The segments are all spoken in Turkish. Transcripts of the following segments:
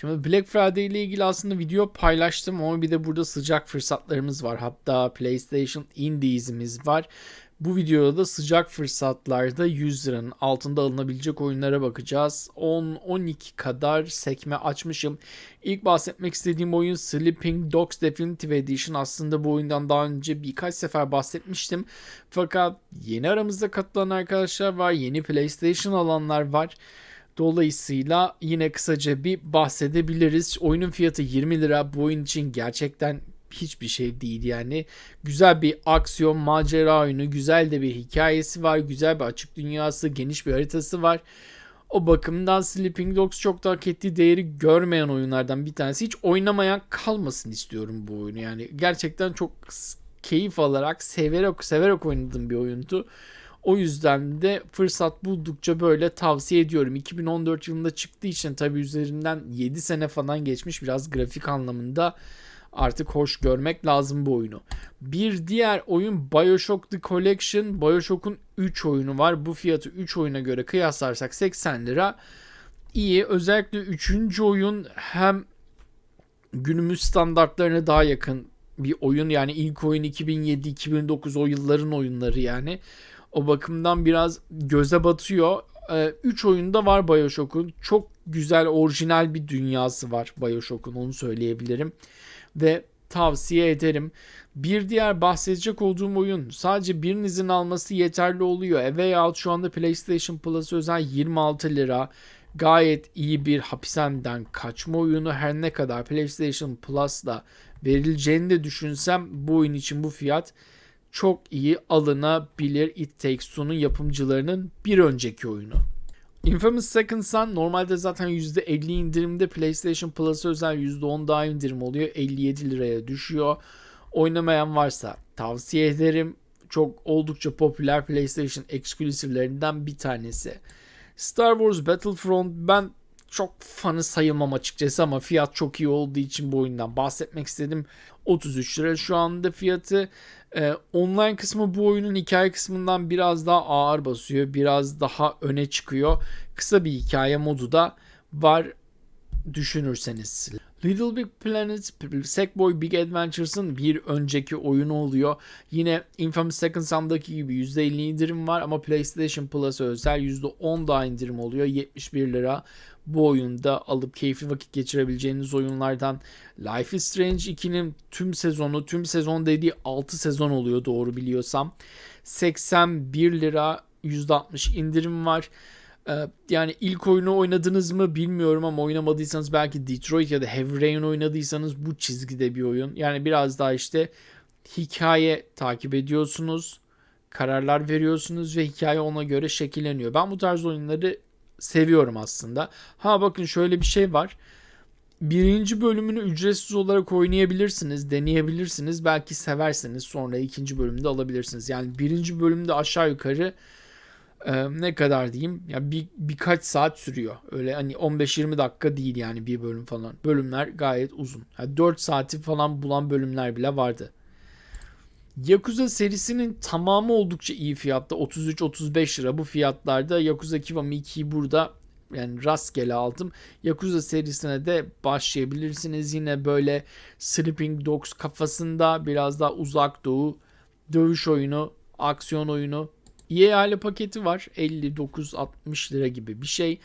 Şimdi Black Friday ile ilgili aslında video paylaştım ama bir de burada sıcak fırsatlarımız var. Hatta PlayStation Indies'imiz var. Bu videoda da sıcak fırsatlarda 100 liranın altında alınabilecek oyunlara bakacağız. 10-12 kadar sekme açmışım. İlk bahsetmek istediğim oyun Sleeping Dogs Definitive Edition. Aslında bu oyundan daha önce birkaç sefer bahsetmiştim. Fakat yeni aramızda katılan arkadaşlar var. Yeni PlayStation alanlar var. Dolayısıyla yine kısaca bir bahsedebiliriz. Oyunun fiyatı 20 lira. Bu oyun için gerçekten hiçbir şey değil yani. Güzel bir aksiyon, macera oyunu, güzel de bir hikayesi var, güzel bir açık dünyası, geniş bir haritası var. O bakımdan Sleeping Dogs çok da hak ettiği değeri görmeyen oyunlardan bir tanesi. Hiç oynamayan kalmasın istiyorum bu oyunu. Yani gerçekten çok keyif alarak, severek, severek oynadığım bir oyundu. O yüzden de fırsat buldukça böyle tavsiye ediyorum. 2014 yılında çıktığı için tabi üzerinden 7 sene falan geçmiş biraz grafik anlamında artık hoş görmek lazım bu oyunu. Bir diğer oyun Bioshock The Collection. Bioshock'un 3 oyunu var. Bu fiyatı 3 oyuna göre kıyaslarsak 80 lira. İyi. Özellikle 3. oyun hem günümüz standartlarına daha yakın bir oyun. Yani ilk oyun 2007-2009 o yılların oyunları yani. O bakımdan biraz göze batıyor. 3 ee, oyunda var Bioshock'un. Çok güzel orijinal bir dünyası var Bioshock'un onu söyleyebilirim ve tavsiye ederim. Bir diğer bahsedecek olduğum oyun sadece birinizin alması yeterli oluyor. E veya şu anda PlayStation Plus özel 26 lira. Gayet iyi bir hapishaneden kaçma oyunu her ne kadar PlayStation Plus'la verileceğini de düşünsem bu oyun için bu fiyat çok iyi alınabilir. It Takes Two'nun yapımcılarının bir önceki oyunu. Infamous Second Son normalde zaten %50 indirimde PlayStation Plus özel %10 daha indirim oluyor. 57 liraya düşüyor. Oynamayan varsa tavsiye ederim. Çok oldukça popüler PlayStation eksklusivlerinden bir tanesi. Star Wars Battlefront ben çok fanı sayılmam açıkçası ama fiyat çok iyi olduğu için bu oyundan bahsetmek istedim. 33 lira şu anda fiyatı. Ee, online kısmı bu oyunun hikaye kısmından biraz daha ağır basıyor. Biraz daha öne çıkıyor. Kısa bir hikaye modu da var düşünürseniz. Little Big Planet Sackboy Big Adventures'ın bir önceki oyunu oluyor. Yine Infamous Second Son'daki gibi %50 indirim var ama PlayStation Plus'a özel %10 daha indirim oluyor. 71 lira bu oyunda alıp keyifli vakit geçirebileceğiniz oyunlardan Life is Strange 2'nin tüm sezonu, tüm sezon dediği 6 sezon oluyor doğru biliyorsam. 81 lira %60 indirim var. Ee, yani ilk oyunu oynadınız mı bilmiyorum ama oynamadıysanız belki Detroit ya da Heavy Rain oynadıysanız bu çizgide bir oyun. Yani biraz daha işte hikaye takip ediyorsunuz, kararlar veriyorsunuz ve hikaye ona göre şekilleniyor. Ben bu tarz oyunları seviyorum aslında. Ha bakın şöyle bir şey var. Birinci bölümünü ücretsiz olarak oynayabilirsiniz, deneyebilirsiniz. Belki severseniz sonra ikinci bölümde alabilirsiniz. Yani birinci bölümde aşağı yukarı e, ne kadar diyeyim ya bir birkaç saat sürüyor. Öyle hani 15-20 dakika değil yani bir bölüm falan. Bölümler gayet uzun. Yani 4 saati falan bulan bölümler bile vardı. Yakuza serisinin tamamı oldukça iyi fiyatta. 33-35 lira bu fiyatlarda. Yakuza Kiwami 2'yi burada yani rastgele aldım. Yakuza serisine de başlayabilirsiniz. Yine böyle Sleeping Dogs kafasında biraz daha uzak doğu dövüş oyunu, aksiyon oyunu. EA aile paketi var. 59-60 lira gibi bir şey.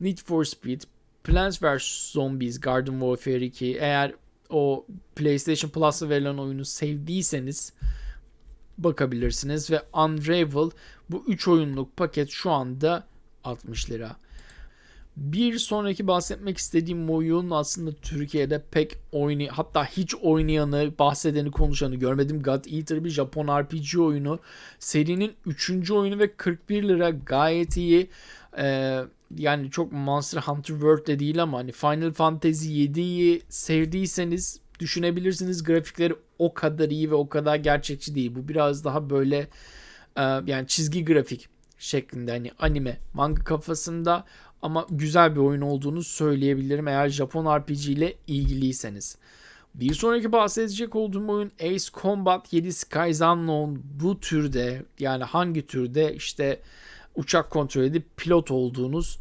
Need for Speed, Plants vs. Zombies, Garden Warfare 2. Eğer o PlayStation Plus'a verilen oyunu sevdiyseniz bakabilirsiniz ve Unravel bu 3 oyunluk paket şu anda 60 lira. Bir sonraki bahsetmek istediğim oyun aslında Türkiye'de pek oynay hatta hiç oynayanı, bahsedeni, konuşanı görmedim. God Eater bir Japon RPG oyunu. Serinin 3. oyunu ve 41 lira gayet iyi. Ee, yani çok Monster Hunter World de değil ama hani Final Fantasy 7'yi sevdiyseniz düşünebilirsiniz. Grafikleri o kadar iyi ve o kadar gerçekçi değil. Bu biraz daha böyle e, yani çizgi grafik şeklinde hani anime manga kafasında ama güzel bir oyun olduğunu söyleyebilirim eğer Japon RPG ile ilgiliyseniz. Bir sonraki bahsedecek olduğum oyun Ace Combat 7 Skies Unknown bu türde yani hangi türde işte uçak kontrol edip pilot olduğunuz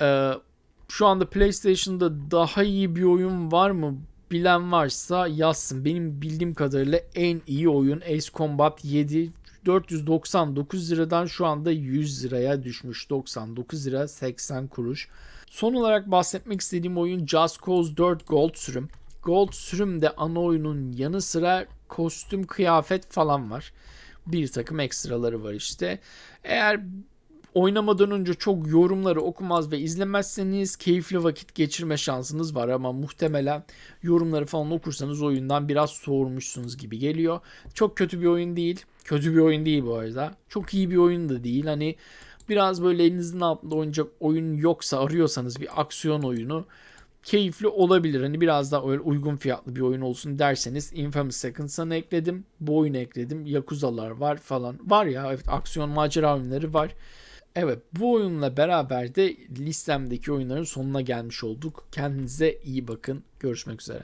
e, Şu anda PlayStation'da daha iyi bir oyun var mı? Bilen varsa yazsın. Benim bildiğim kadarıyla en iyi oyun Ace Combat 7 499 liradan şu anda 100 liraya düşmüş. 99 lira 80 kuruş. Son olarak bahsetmek istediğim oyun Just Cause 4 Gold sürüm. Gold sürümde ana oyunun yanı sıra kostüm, kıyafet falan var. Bir takım ekstraları var işte. Eğer oynamadan önce çok yorumları okumaz ve izlemezseniz keyifli vakit geçirme şansınız var ama muhtemelen yorumları falan okursanız oyundan biraz soğurmuşsunuz gibi geliyor. Çok kötü bir oyun değil. Kötü bir oyun değil bu arada. Çok iyi bir oyun da değil. Hani biraz böyle elinizin altında oynayacak oyun yoksa arıyorsanız bir aksiyon oyunu keyifli olabilir. Hani biraz daha öyle uygun fiyatlı bir oyun olsun derseniz Infamous Second Son'ı ekledim. Bu oyunu ekledim. Yakuza'lar var falan. Var ya evet aksiyon macera oyunları var. Evet bu oyunla beraber de listemdeki oyunların sonuna gelmiş olduk. Kendinize iyi bakın. Görüşmek üzere.